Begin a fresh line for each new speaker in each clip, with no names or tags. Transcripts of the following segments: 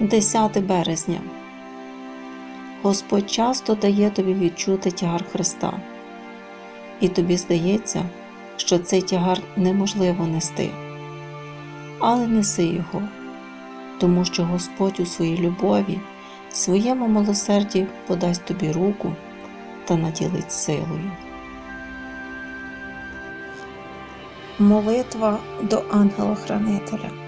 10 березня. Господь часто дає тобі відчути тягар Христа, і тобі здається, що цей тягар неможливо нести. Але неси його, тому що Господь у своїй любові, своєму милосерді подасть тобі руку та наділить силою. Молитва до ангела-хранителя.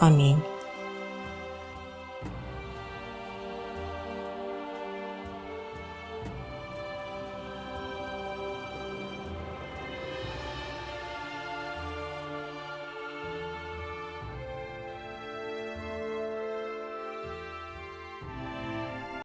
Амінь.